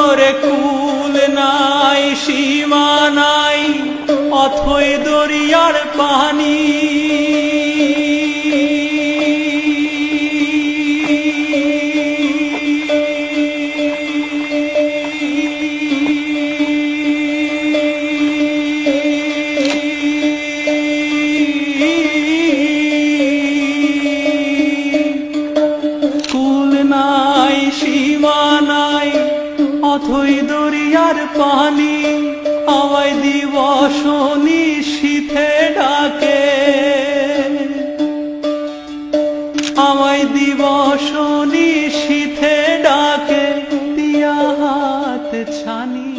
ওরে কুল নাই সীমা নাই অথই দরিয়ার পানি। সীমা নাই অথই দরিয়ার পানি আমায় দিবস নিশীথে ডাকে। আমায় দিবস নিশীথে ডাকে দিয়া হাত ছানি।